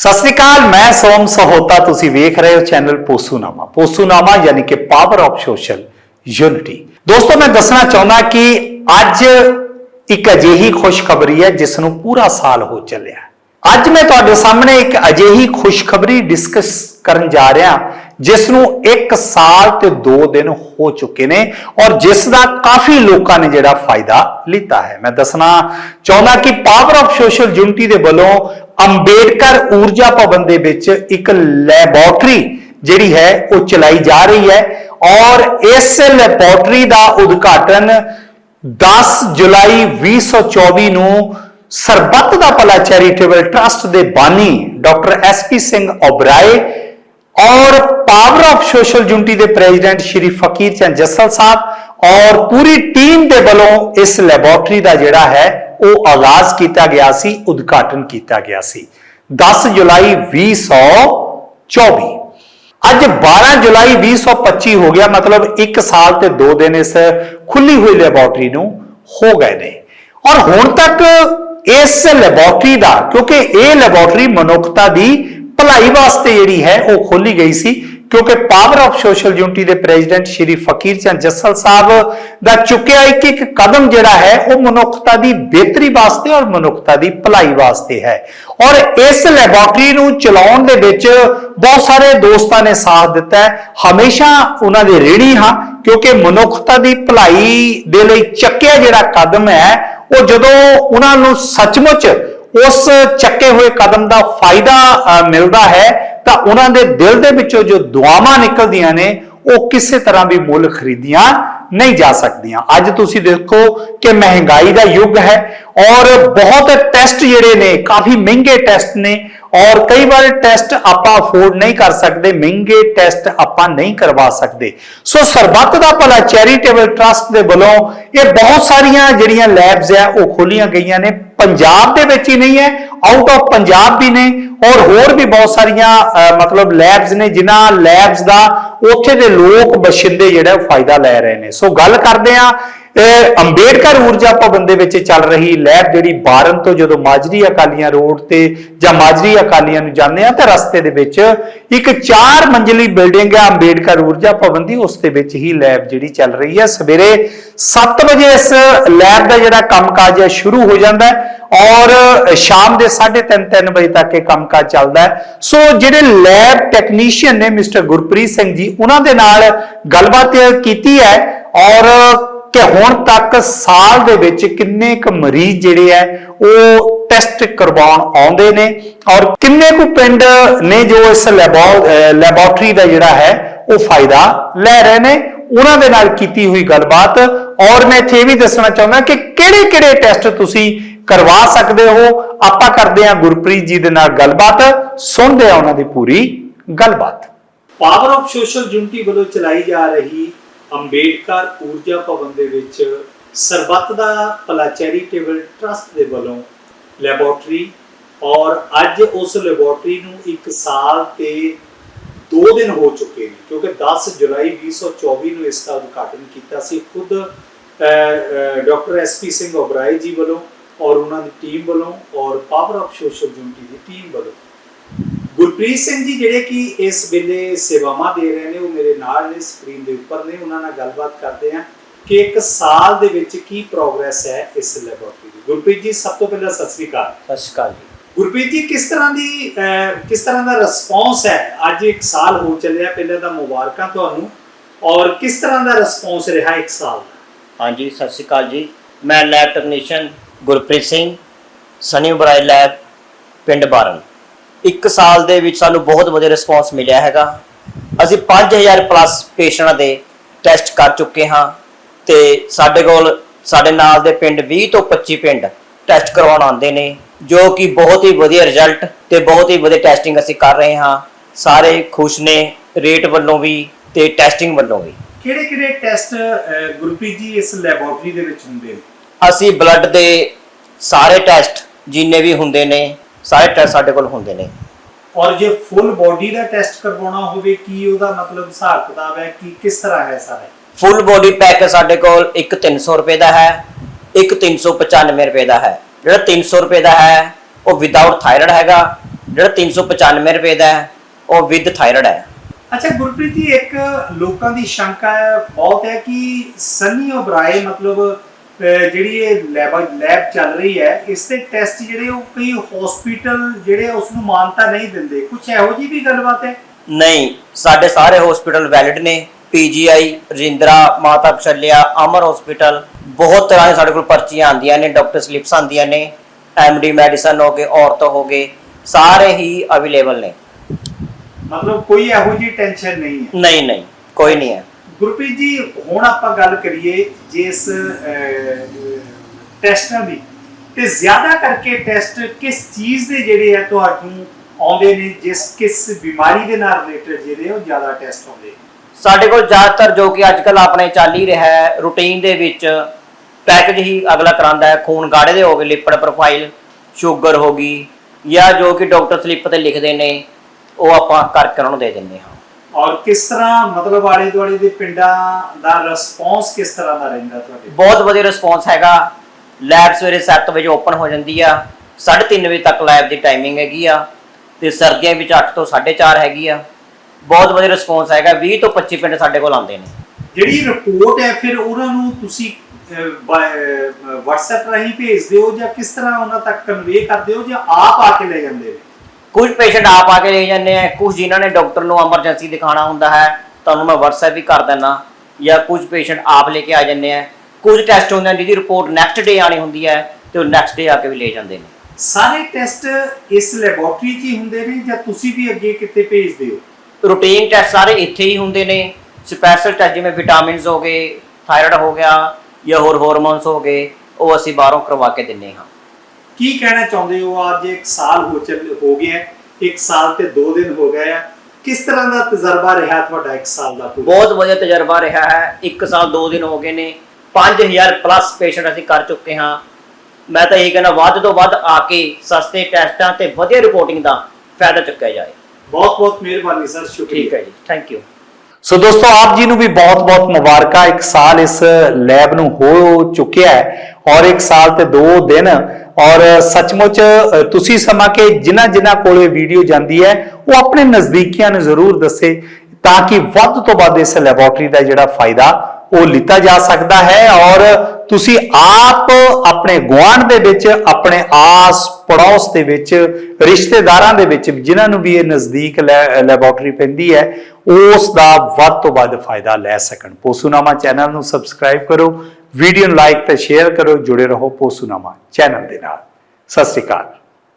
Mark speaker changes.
Speaker 1: ਸਤਿ ਸ੍ਰੀ ਅਕਾਲ, ਮੈਂ ਸੋਮ ਸਹੋਤਾ, ਤੁਸੀਂ ਵੇਖ ਰਹੇ ਹੋ ਚੈਨਲ ਪੋਸੂਨਾਮਾ। ਪੋਸੂਨਾਮਾ ਯਾਨੀ ਕਿ ਪਾਵਰ ਆਫ ਸੋਸ਼ਲ ਯੂਨਿਟੀ ਦੋਸਤੋ, ਮੈਂ ਦੱਸਣਾ ਚਾਹੁੰਦਾ ਕਿ ਅੱਜ ਇੱਕ ਅਜਿਹੀ ਖੁਸ਼ਖਬਰੀ ਹੈ ਜਿਸ ਨੂੰ ਪੂਰਾ ਸਾਲ ਹੋ ਚੱਲਿਆ ਅੱਜ ਮੈਂ ਤੁਹਾਡੇ ਸਾਹਮਣੇ ਇੱਕ ਅਜਿਹੀ ਖੁਸ਼ਖਬਰੀ ਡਿਸਕਸ ਕਰਨ ਜਾ ਰਿਹਾ ਜਿਸ ਨੂੰ 1 ਸਾਲ ਤੇ 2 ਦਿਨ ਹੋ ਚੁੱਕੇ ਨੇ ਔਰ ਜਿਸ ਦਾ ਕਾਫੀ ਲੋਕਾਂ ਨੇ ਜਿਹੜਾ ਫਾਇਦਾ ਲਿੱਤਾ ਹੈ। ਮੈਂ ਦੱਸਣਾ ਚਾਹੁੰਦਾ ਕਿ ਪਾਵਰ ਆਫ ਸੋਸ਼ਲ ਯੂਨਿਟੀ ਦੇ ਵੱਲੋਂ ਅੰਬੇਡਕਰ ਊਰਜਾ ਭਵਨ ਦੇ ਵਿੱਚ ਇੱਕ ਲੈਬੋਰਟਰੀ ਜਿਹੜੀ ਹੈ, ਉਹ ਚਲਾਈ ਜਾ ਰਹੀ ਹੈ ਔਰ ਇਸ ਲੈਬੋਰਟਰੀ ਦਾ ਉਦਘਾਟਨ 10 ਜੁਲਾਈ 2024 ਨੂੰ ਸਰਬੱਤ ਦਾ ਭਲਾ ਚੈਰੀਟੇਬਲ ਟਰਸਟ ਦੇ ਬਾਨੀ ਡਾਕਟਰ ਐਸਪੀ ਸਿੰਘ ਓਬਰਾਏ ਔਰ ਪਾਵਰ ਆਫ ਸੋਸ਼ਲ ਯੂਨਿਟੀ ਦੇ ਪ੍ਰੈਜ਼ੀਡੈਂਟ ਸ਼੍ਰੀ ਫਕੀਰ ਚੰਦ ਜੱਸਲ ਸਾਹਿਬ ਔਰ ਪੂਰੀ ਟੀਮ ਦੇ ਵੱਲੋਂ ਇਸ ਲੈਬੋਰਟਰੀ ਦਾ ਜਿਹੜਾ ਹੈ ਉਹ ਆਗਾਜ਼ ਕੀਤਾ ਗਿਆ ਸੀ, ਉਦਘਾਟਨ ਕੀਤਾ ਗਿਆ ਸੀ। 10 ਜੁਲਾਈ 2024 ਅੱਜ 12 ਜੁਲਾਈ 2025 ਹੋ ਗਿਆ, ਮਤਲਬ 1 ਸਾਲ ਤੇ 2 ਦਿਨ ਇਸ ਖੁੱਲੀ ਹੋਈ ਲੈਬੋਰਟਰੀ ਨੂੰ ਹੋ ਗਏ ਨੇ। ਔਰ ਹੁਣ ਤੱਕ ਇਸ ਲੈਬੋਰਟਰੀ ਦਾ, ਕਿਉਂਕਿ ਇਹ ਲੈਬੋਰਟਰੀ ਮਨੁੱਖਤਾ ਦੀ ਭਲਾਈ ਵਾਸਤੇ ਜਿਹੜੀ ਹੈ, ਉਹ ਖੋਲੀ ਗਈ ਸੀ। ਕਿਉਂਕਿ ਪਾਵਰ ਆਫ ਸੋਸ਼ਲ ਯੂਨਿਟੀ ਦੇ ਪ੍ਰੈਜ਼ੀਡੈਂਟ ਸ਼੍ਰੀ ਫਕੀਰ ਚੰਦ ਜੱਸਲ ਸਾਹਿਬ ਦਾ ਚੁੱਕਿਆ ਇੱਕ ਇੱਕ ਕਦਮ ਜਿਹੜਾ ਹੈ, ਉਹ ਮਨੁੱਖਤਾ ਦੀ ਬਿਹਤਰੀ ਵਾਸਤੇ ਔਰ ਮਨੁੱਖਤਾ ਦੀ ਭਲਾਈ ਵਾਸਤੇ ਹੈ। ਔਰ ਇਸ ਲੈਬੋਰਟਰੀ ਨੂੰ ਚਲਾਉਣ ਦੇ ਵਿੱਚ ਬਹੁਤ ਸਾਰੇ ਦੋਸਤਾਂ ਨੇ ਸਾਥ ਦਿੱਤਾ ਹੈ। ਹਮੇਸ਼ਾ ਉਹਨਾਂ ਦੇ ਰੇੜੀ ਹਾਂ, ਕਿਉਂਕਿ ਮਨੁੱਖਤਾ ਦੀ ਭਲਾਈ ਦੇ ਲਈ ਚੱਕਿਆ ਜਿਹੜਾ ਕਦਮ ਹੈ, ਉਹ ਜਦੋਂ ਉਹਨਾਂ ਨੂੰ ਸੱਚਮੁੱਚ ਉਸ ਚੱਕੇ ਹੋਏ ਕਦਮ ਦਾ ਫਾਇਦਾ ਮਿਲਦਾ ਹੈ, ਤਾਂ ਉਹਨਾਂ ਦੇ ਦਿਲ ਦੇ ਵਿੱਚੋਂ ਜੋ ਦੁਆਵਾਂ ਨਿਕਲਦੀਆਂ ਨੇ, ਉਹ ਕਿਸੇ ਤਰ੍ਹਾਂ ਵੀ ਮੁੱਲ ਖਰੀਦੀਆਂ ਨਹੀਂ ਜਾ ਸਕਦੀਆਂ। ਅੱਜ ਤੁਸੀਂ ਦੇਖੋ ਕਿ ਮਹਿੰਗਾਈ ਦਾ ਯੁੱਗ ਹੈ ਔਰ ਬਹੁਤ ਟੈਸਟ ਜਿਹੜੇ ਨੇ, ਕਾਫੀ ਮਹਿੰਗੇ ਟੈਸਟ ਨੇ ਔਰ ਕਈ ਵਾਰ ਟੈਸਟ ਆਪਾਂ ਅਫੋਰਡ ਨਹੀਂ ਕਰ ਸਕਦੇ, ਮਹਿੰਗੇ ਟੈਸਟ ਆਪਾਂ ਨਹੀਂ ਕਰਵਾ ਸਕਦੇ। ਸੋ ਸਰਬੱਤ ਦਾ ਭਲਾ ਚੈਰੀਟੇਬਲ ਟਰਸਟ ਦੇ ਵੱਲੋਂ ਇਹ ਬਹੁਤ ਸਾਰੀਆਂ ਜਿਹੜੀਆਂ ਲੈਬਸ ਆ, ਉਹ ਖੋਲੀਆਂ ਗਈਆਂ ਨੇ। ਪੰਜਾਬ ਦੇ ਵਿੱਚ ਹੀ ਨਹੀਂ ਹੈ ਆਊਟ ਆਫ ਪੰਜਾਬ ਵੀ ਨੇ ਔਰ ਹੋਰ ਵੀ ਬਹੁਤ ਸਾਰੀਆਂ ਮਤਲਬ ਲੈਬਸ ਨੇ, ਜਿਨ੍ਹਾਂ ਲੈਬਸ ਦਾ ਉੱਥੇ ਦੇ ਲੋਕ ਬਸ਼ਿੰਦੇ ਜਿਹੜਾ ਉਹ ਫਾਇਦਾ ਲੈ ਰਹੇ ਨੇ। ਸੋ ਗੱਲ ਕਰਦੇ ਆ ਅੰਬੇਡਕਰ ਊਰਜਾ ਭਵਨ ਦੇ ਵਿੱਚ ਚੱਲ ਰਹੀ ਲੈਬ ਜਿਹੜੀ ਬਾਰਨ ਤੋਂ ਜਦੋਂ ਮਾਜਰੀ ਅਕਾਲੀਆਂ ਰੋਡ ਤੇ ਜਾਂ ਮਾਜਰੀ ਅਕਾਲੀਆਂ ਨੂੰ ਜਾਂਦੇ ਆ ਤਾਂ ਰਸਤੇ ਦੇ ਵਿੱਚ ਇੱਕ ਚਾਰ ਮੰਜ਼ਲੀ ਬਿਲਡਿੰਗ ਹੈ ਅੰਬੇਡਕਰ ਊਰਜਾ ਭਵਨ ਦੀ, ਉਸ ਦੇ ਵਿੱਚ ਹੀ ਲੈਬ ਜਿਹੜੀ ਚੱਲ ਰਹੀ ਹੈ ਸਵੇਰੇ 7 ਵਜੇ ਇਸ ਲੈਬ ਦਾ ਜਿਹੜਾ ਕੰਮਕਾਜ ਹੈ ਸ਼ੁਰੂ ਹੋ ਜਾਂਦਾ ਹੈ ਔਰ ਸ਼ਾਮ ਦੇ 3:30 3 ਵਜੇ ਤੱਕ ਇਹ ਕੰਮਕਾਜ ਚੱਲਦਾ ਹੈ। ਸੋ ਜਿਹੜੇ ਲੈਬ ਟੈਕਨੀਸ਼ੀਅਨ ਨੇ ਮਿਸਟਰ ਗੁਰਪ੍ਰੀਤ ਸਿੰਘ ਜੀ, ਉਹਨਾਂ ਦੇ ਨਾਲ ਗੱਲਬਾਤ ਕੀਤੀ ਹੈ ਔਰ ਕਿ ਹੁਣ ਤੱਕ ਸਾਲ ਦੇ ਵਿੱਚ ਕਿੰਨੇ ਕੁ ਮਰੀਜ਼ ਜਿਹੜੇ ਆ ਉਹ ਟੈਸਟ ਕਰਵਾਉਣ ਆਉਂਦੇ ਨੇ ਔਰ ਕਿੰਨੇ ਕੁ ਪਿੰਡ ਨੇ ਜੋ ਇਸ ਲੈਬੋ- ਲੈਬੋਰਟਰੀ ਦਾ ਜਿਹੜਾ ਹੈ, ਉਹ ਫਾਇਦਾ ਲੈ ਰਹੇ ਨੇ। ਉਹਨਾਂ ਦੇ ਨਾਲ ਕੀਤੀ ਹੋਈ ਗੱਲਬਾਤ ਔਰ ਮੈਂ ਇੱਥੇ ਇਹ ਵੀ ਦੱਸਣਾ ਚਾਹੁੰਦਾ ਕਿ ਕਿਹੜੇ ਕਿਹੜੇ ਟੈਸਟ ਤੁਸੀਂ ਕਰਵਾ ਸਕਦੇ ਹੋ? ਆਪਾਂ ਕਰਦੇ ਹਾਂ ਗੁਰਪ੍ਰੀਤ ਜੀ ਦੇ ਨਾਲ ਗੱਲਬਾਤ, ਸੁਣਦੇ ਹਾਂ ਉਹਨਾਂ ਦੀ ਪੂਰੀ ਗੱਲਬਾਤ। ਪਾਵਰ ਆਫ ਸੋਸ਼ਲ ਯੂਨਿਟੀ ਵੱਲੋਂ ਚਲਾਈ ਜਾ ਰਹੀ ਅੰਬੇਡਕਰ ਊਰਜਾ ਭਵਨ ਦੇ ਵਿੱਚ ਸਰਬੱਤ ਦਾ ਭਲਾ ਚੈਰੀਟੇਬਲ ਟਰਸਟ ਦੇ ਵੱਲੋਂ ਲੈਬੋਰਟਰੀ ਔਰ ਅੱਜ ਉਸ ਲੈਬੋਰਟਰੀ ਨੂੰ 1 ਸਾਲ ਤੇ 2 ਦਿਨ ਹੋ ਚੁੱਕੇ ਨੇ, ਕਿਉਂਕਿ 10 ਜੁਲਾਈ 2024 ਨੂੰ ਇਸ ਦਾ ਉਦਘਾਟਨ ਕੀਤਾ ਸੀ ਖੁਦ ਡਾਕਟਰ ਐਸਪੀ ਸਿੰਘ ਓਬਰਾਏ ਜੀ ਵੱਲੋਂ ਔਰ ਉਹਨਾਂ ਦੀ ਟੀਮ ਵੱਲੋਂ ਔਰ ਪਾਵਰ ਆਫ ਸੋਸ਼ਲ ਯੂਨਿਟੀ ਦੀ ਟੀਮ ਵੱਲੋਂ। ਗੁਰਪ੍ਰੀਤ ਸਿੰਘ ਜੀ ਜਿਹੜੇ ਕਿ ਇਸ ਵੇਲੇ ਸੇਵਾਵਾਂ ਦੇ ਰਹੇ ਨੇ ਉਹ ਮੇਰੇ ਨਾਲ ਨੇ ਸਕਰੀਨ ਦੇ ਉੱਪਰ ਨੇ ਉਹਨਾਂ ਨਾਲ ਗੱਲਬਾਤ ਕਰਦੇ ਆ ਕਿ ਇੱਕ ਸਾਲ ਦੇ ਵਿੱਚ ਕੀ ਪ੍ਰੋਗਰੈਸ ਹੈ ਇਸ ਲੈਬੋਰਟਰੀ ਦੀ। ਗੁਰਪ੍ਰੀਤ ਜੀ ਸਭ ਤੋਂ ਪਹਿਲਾਂ ਸਤਿ ਸ੍ਰੀ ਅਕਾਲ।
Speaker 2: ਸਤਿ ਸ਼੍ਰੀ ਅਕਾਲ ਜੀ।
Speaker 1: ਗੁਰਪ੍ਰੀਤ ਜੀ ਕਿਸ ਤਰ੍ਹਾਂ ਦੀ ਕਿਸ ਤਰ੍ਹਾਂ ਦਾ ਰਿਸਪੌਂਸ ਹੈ? ਅੱਜ ਇੱਕ ਸਾਲ ਹੋ ਚੱਲਿਆ ਪਹਿਲਾਂ ਤਾਂ ਮੁਬਾਰਕਾਂ ਤੁਹਾਨੂੰ। ਔਰ ਕਿਸ ਤਰ੍ਹਾਂ ਦਾ ਰਿਸਪੌਂਸ ਰਿਹਾ ਇੱਕ ਸਾਲ ਦਾ?
Speaker 2: ਹਾਂਜੀ ਸਤਿ ਸ਼੍ਰੀ ਅਕਾਲ ਜੀ। ਮੈਂ lab technician Gurpreet Singh Sunny Barai lab ਪਿੰਡ ਬਾਰਨ। ਇੱਕ ਸਾਲ ਦੇ ਵਿੱਚ ਸਾਨੂੰ ਬਹੁਤ ਵਧੀਆ ਰਿਸਪੌਂਸ ਮਿਲਿਆ ਹੈਗਾ। ਅਸੀਂ 5000 ਪਲੱਸ ਪੇਸ਼ੈਂਟਾਂ ਦੇ ਟੈਸਟ ਕਰ ਚੁੱਕੇ ਹਾਂ ਤੇ ਸਾਡੇ ਕੋਲ ਸਾਡੇ ਨਾਲ ਦੇ ਪਿੰਡ 20 ਤੋਂ 25 ਪਿੰਡ ਟੈਸਟ ਕਰਵਾਉਣ ਆਉਂਦੇ ਨੇ ਜੋ ਕਿ ਬਹੁਤ ਹੀ ਵਧੀਆ ਰਿਜ਼ਲਟ ਤੇ ਬਹੁਤ ਹੀ ਵਧੀਆ ਟੈਸਟਿੰਗ ਅਸੀਂ ਕਰ ਰਹੇ ਹਾਂ। ਸਾਰੇ ਖੁਸ਼ ਨੇ ਰੇਟ ਵੱਲੋਂ ਵੀ ਤੇ ਟੈਸਟਿੰਗ ਵੱਲੋਂ ਵੀ।
Speaker 1: ਕਿਹੜੇ ਕਿਹੜੇ ਟੈਸਟ ਗੁਰਪ੍ਰੀਤ ਜੀ ਇਸ ਲੈਬੋਰਟਰੀ ਦੇ ਵਿੱਚ ਹੁੰਦੇ ਨੇ?
Speaker 2: ਅਸੀਂ ਬਲੱਡ ਦੇ ਸਾਰੇ ਟੈਸਟ ਜਿੰਨੇ ਵੀ ਹੁੰਦੇ ਨੇ ਸਾਰੇ ਟੈਸਟ ਸਾਡੇ ਕੋਲ ਹੁੰਦੇ ਨੇ।
Speaker 1: ਔਰ ਜੇ ਫੁੱਲ ਬੋਡੀ ਦਾ ਟੈਸਟ ਕਰਵਾਉਣਾ ਹੋਵੇ ਕੀ ਉਹਦਾ ਮਤਲਬ ਹਿਸਾਬ ਕਿਤਾਬ ਹੈ? ਕਿ ਕਿਸ ਤਰ੍ਹਾਂ ਹੈ ਸਾਰਾ?
Speaker 2: ਫੁੱਲ ਬੋਡੀ ਪੈਕ ਸਾਡੇ ਕੋਲ ਇੱਕ 300 ਰੁਪਏ ਦਾ ਹੈ ਇੱਕ 395 ਰੁਪਏ ਦਾ ਹੈ। ਜਿਹੜਾ 300 ਰੁਪਏ ਦਾ ਹੈ ਉਹ ਵਿਦਆਊਟ ਥਾਇਰਾਇਡ ਹੈਗਾ। ਜਿਹੜਾ 395 ਰੁਪਏ ਦਾ ਹੈ ਉਹ ਵਿਦ ਥਾਇਰਾਇਡ ਹੈ।
Speaker 1: ਅੱਛਾ ਗੁਰਪ੍ਰੀਤ ਜੀ ਇੱਕ ਲੋਕਾਂ ਦੀ ਸ਼ੰਕਾ ਹੈ ਬਹੁਤ ਹੈ ਕਿ ਸਨੀ ਓਬਰਾਏ ਮਤਲਬ ਜਿਹੜੀ ਇਹ ਲੈਬ ਲੈਬ ਚੱਲ ਰਹੀ ਹੈ ਇਸ ਦੇ ਟੈਸਟ ਜਿਹੜੇ ਉਹ ਕਈ ਹਸਪੀਟਲ ਜਿਹੜੇ ਉਸ ਨੂੰ ਮਾਨਤਾ ਨਹੀਂ ਦਿੰਦੇ। ਕੁਝ ਇਹੋ ਜੀ ਵੀ ਗੱਲਬਾਤ ਹੈ?
Speaker 2: ਨਹੀਂ ਸਾਡੇ ਸਾਰੇ ਹਸਪੀਟਲ ਵੈਲਿਡ ਨੇ। ਪੀਜੀਆਈ ਰਜਿੰਦਰਾ ਮਾਤਾ ਪਛਲਿਆ ਅਮਰ ਹਸਪੀਟਲ ਬਹੁਤ ਤਰ੍ਹਾਂ ਦੇ ਸਾਡੇ ਕੋਲ ਪਰਚੀਆਂ ਆਉਂਦੀਆਂ ਨੇ ਡਾਕਟਰ ਸਲਿਪਸ ਆਉਂਦੀਆਂ ਨੇ ਐਮਡੀ ਮੈਡੀਸਨ ਹੋ ਗਏ ਔਰਤ ਹੋ ਗਏ ਸਾਰੇ ਹੀ ਅਵੇਲੇਬਲ ਨੇ।
Speaker 1: ਮਤਲਬ ਕੋਈ ਇਹੋ ਜੀ ਟੈਨਸ਼ਨ ਨਹੀਂ ਹੈ?
Speaker 2: ਨਹੀਂ ਨਹੀਂ ਕੋਈ ਨਹੀਂ ਹੈ।
Speaker 1: ਗੁਰਪ੍ਰੀਤ ਜੀ, ਹੁਣ ਆਪਾਂ ਗੱਲ ਕਰੀਏ ਜਿਸ ਟੈਸਟਾਂ ਦੀ, ਤੇ ਜ਼ਿਆਦਾ ਕਰਕੇ ਟੈਸਟ ਕਿਸ ਚੀਜ਼ ਦੇ ਜਿਹੜੇ ਆ ਤੁਹਾਨੂੰ ਆਉਂਦੇ ਨੇ, ਜਿਸ, ਕਿਸ ਬਿਮਾਰੀ ਦੇ ਨਾਲ ਰਿਲੇਟਡ ਜਿਹੜੇ ਉਹ ਜ਼ਿਆਦਾ ਟੈਸਟ ਆਉਂਦੇ
Speaker 2: ਸਾਡੇ ਕੋਲ ਜ਼ਿਆਦਾਤਰ ਜੋ ਕਿ ਅੱਜ ਕੱਲ ਆਪਣੇ ਚੱਲ ਹੀ ਰਿਹਾ ਹੈ ਰੂਟੀਨ ਦੇ ਵਿੱਚ ਪੈਕੇਜ ਹੀ ਅਗਲਾ ਕਰਾਂਦਾ ਹੈ, ਖੂਨ ਗਾੜੇ ਦੇ ਹੋ ਗਏ ਲਿਪਡ ਪ੍ਰੋਫਾਈਲ ਸ਼ੂਗਰ ਹੋ ਗਈ, ਜਾਂ ਜੋ ਕਿ ਡਾਕਟਰ ਸਲਿੱਪ ਤੇ ਲਿਖਦੇ ਨੇ, ਉਹ ਆਪਾਂ ਕਰਕੇ ਉਹਨਾਂ ਨੂੰ ਦੇ ਦਿੰਦੇ ਹਾਂ।
Speaker 1: ਔਰ ਕਿਸ ਤਰ੍ਹਾਂ ਮਤਲਬ ਆਲੇ ਦੁਆਲੇ ਦੇ ਪਿੰਡਾਂ ਦਾ ਰਿਸਪੌਂਸ ਕਿਸ ਤਰ੍ਹਾਂ ਦਾ ਰਹਿੰਦਾ ਤੁਹਾਡੇ?
Speaker 2: ਬਹੁਤ ਵਧੀਆ ਰਿਸਪੌਂਸ ਹੈਗਾ। ਲੈਬ ਸਵੇਰੇ 7 ਵਜੇ ਓਪਨ ਹੋ ਜਾਂਦੀ ਆ। 3:30 ਵਜੇ ਤੱਕ ਲੈਬ ਦੀ ਟਾਈਮਿੰਗ ਹੈਗੀ ਆ। ਤੇ ਸਰਦੀਆਂ ਵਿੱਚ 8 ਤੋਂ 4:30 ਹੈਗੀ ਆ। ਬਹੁਤ ਵਧੀਆ ਰਿਸਪੌਂਸ ਹੈਗਾ। 20 ਤੋਂ 25 ਪਿੰਡ ਸਾਡੇ ਕੋਲ ਆਉਂਦੇ ਨੇ।
Speaker 1: ਜਿਹੜੀ ਰਿਪੋਰਟ ਹੈ ਫਿਰ ਉਹਨਾਂ ਨੂੰ ਤੁਸੀਂ WhatsApp ਰਾਹੀਂ ਭੇਜਦੇ ਹੋ ਜਾਂ ਕਿਸ ਤਰ੍ਹਾਂ ਉਹਨਾਂ ਤੱਕ ਕਨਵੇ ਕਰਦੇ ਹੋ ਜਾਂ ਆਪ ਆ ਕੇ ਲੈ ਜਾਂਦੇ ਨੇ?
Speaker 2: ਕੁਝ ਪੇਸ਼ੈਂਟ ਆਪ ਆ ਕੇ ਲੈ ਜਾਂਦੇ ਆ ਕੁਝ ਜਿਨ੍ਹਾਂ ਨੇ ਡਾਕਟਰ ਨੂੰ ਐਮਰਜੈਂਸੀ ਦਿਖਾਣਾ ਹੁੰਦਾ ਹੈ ਤੁਹਾਨੂੰ ਮੈਂ WhatsApp ਵੀ ਕਰ ਦਿੰਦਾ ਜਾਂ ਕੁਝ ਪੇਸ਼ੈਂਟ ਆਪ ਲੈ ਕੇ ਆ ਜਾਂਦੇ ਆ। ਕੁਝ ਟੈਸਟ ਹੁੰਦੇ ਆ ਜਿਹਦੀ ਰਿਪੋਰਟ ਨੈਕਸਟ ਡੇ ਆਣੀ ਹੁੰਦੀ ਹੈ ਤੇ ਉਹ ਨੈਕਸਟ ਡੇ ਆ ਕੇ ਵੀ ਲੈ ਜਾਂਦੇ ਨੇ।
Speaker 1: ਸਾਰੇ ਟੈਸਟ ਇਸ ਲੈਬੋਰਟਰੀ 'ਚ ਹੀ ਹੁੰਦੇ ਨੇ ਜਾਂ ਤੁਸੀਂ ਵੀ ਅੱਗੇ ਕਿਤੇ ਭੇਜਦੇ ਹੋ?
Speaker 2: ਰੂਟੀਨ ਟੈਸਟ ਸਾਰੇ ਇੱਥੇ ਹੀ ਹੁੰਦੇ ਨੇ। ਸਪੈਸ਼ਲ ਟੈਸਟ ਜਿਵੇਂ ਵਿਟਾਮਿਨਸ ਹੋ ਗਏ ਥਾਇਰਾਇਡ ਹੋ ਗਿਆ ਜਾਂ ਹੋਰ ਹਾਰਮੋਨਸ ਹੋ ਗਏ ਉਹ ਅਸੀਂ ਬਾਹਰੋਂ ਕਰਵਾ ਕੇ ਦਿੰਨੇ ਹਾਂ।
Speaker 1: ਕੀ ਕਹਿਣਾ ਚਾਹੁੰਦੇ ਹੋ? ਅੱਜ ਇੱਕ ਸਾਲ ਹੋ ਚੱਲ ਹੋ ਗਿਆ ਹੈ, ਇੱਕ ਸਾਲ ਤੇ 2 ਦਿਨ ਹੋ ਗਏ ਆ। ਕਿਸ ਤਰ੍ਹਾਂ ਦਾ ਤਜਰਬਾ ਰਿਹਾ ਤੁਹਾਡਾ ਇੱਕ ਸਾਲ ਦਾ
Speaker 2: ਬਹੁਤ ਵਧੀਆ ਤਜਰਬਾ ਰਿਹਾ ਹੈ। 1 ਸਾਲ 2 ਦਿਨ ਹੋ ਗਏ ਨੇ। 5000 ਪਲੱਸ ਪੇਸ਼ੈਂਟ ਅਸੀਂ ਕਰ ਚੁੱਕੇ ਹਾਂ। ਮੈਂ ਤਾਂ ਇਹ ਕਹਿੰਦਾ ਵੱਧ ਤੋਂ ਵੱਧ ਆ ਕੇ ਸਸਤੇ ਟੈਸਟਾਂ ਤੇ ਵਧੀਆ ਰਿਪੋਰਟਿੰਗ ਦਾ ਫਾਇਦਾ ਚੁੱਕਿਆ ਜਾਏ।
Speaker 1: ਬਹੁਤ ਬਹੁਤ ਮਿਹਰਬਾਨੀ ਸਰ ਸ਼ੁਕਰੀਆ।
Speaker 2: ਠੀਕ ਹੈ ਜੀ। ਥੈਂਕ ਯੂ
Speaker 1: ਸੋ ਦੋਸਤੋ, ਆਪ ਜੀ ਨੂੰ ਵੀ ਬਹੁਤ-ਬਹੁਤ ਮੁਬਾਰਕਾਂ। ਇੱਕ ਸਾਲ ਇਸ ਲੈਬ ਨੂੰ ਹੋ ਚੁੱਕਿਆ ਹੈ ਔਰ ਇੱਕ ਸਾਲ ਤੇ 2 ਦਿਨ। ਔਰ ਸੱਚਮੁੱਚ ਤੁਸੀਂ ਸਮਾਂ ਕਿ ਜਿਨ੍ਹਾਂ ਜਿਨ੍ਹਾਂ ਕੋਲੇ ਵੀਡੀਓ ਜਾਂਦੀ ਹੈ, ਉਹ ਆਪਣੇ ਨਜ਼ਦੀਕੀਆਂ ਨੂੰ ਜ਼ਰੂਰ ਦੱਸੇ ਤਾਂ ਕਿ ਵੱਧ ਤੋਂ ਵੱਧ ਇਸ ਲੈਬੋਰਟਰੀ ਦਾ ਜਿਹੜਾ ਫਾਇਦਾ, ਉਹ ਲਿੱਤਾ ਜਾ ਸਕਦਾ ਹੈ। ਔਰ ਤੁਸੀਂ ਆਪ ਆਪਣੇ ਗੁਆਂਢ ਦੇ ਵਿੱਚ, ਆਪਣੇ ਆਸ ਪੜੋਸ ਦੇ ਵਿੱਚ, ਰਿਸ਼ਤੇਦਾਰਾਂ ਦੇ ਵਿੱਚ, ਜਿਨ੍ਹਾਂ ਨੂੰ ਵੀ ਇਹ ਨਜ਼ਦੀਕ ਲੈ- ਲੈਬੋਰਟਰੀ ਪੈਂਦੀ ਹੈ, ਉਸ ਦਾ ਵੱਧ ਤੋਂ ਵੱਧ ਫਾਇਦਾ ਲੈ ਸਕਣ। ਪੋਸੂਨਾਮਾ ਚੈਨਲ ਨੂੰ ਸਬਸਕ੍ਰਾਈਬ ਕਰੋ, ਵੀਡੀਓ ਨੂੰ ਲਾਈਕ ਤੇ ਸ਼ੇਅਰ ਕਰੋ, ਜੁੜੇ ਰਹੋ ਪੋਸੂਨਾਮਾ ਚੈਨਲ ਦੇ ਨਾਲ। ਸਤਿ ਸ਼੍ਰੀ ਅਕਾਲ।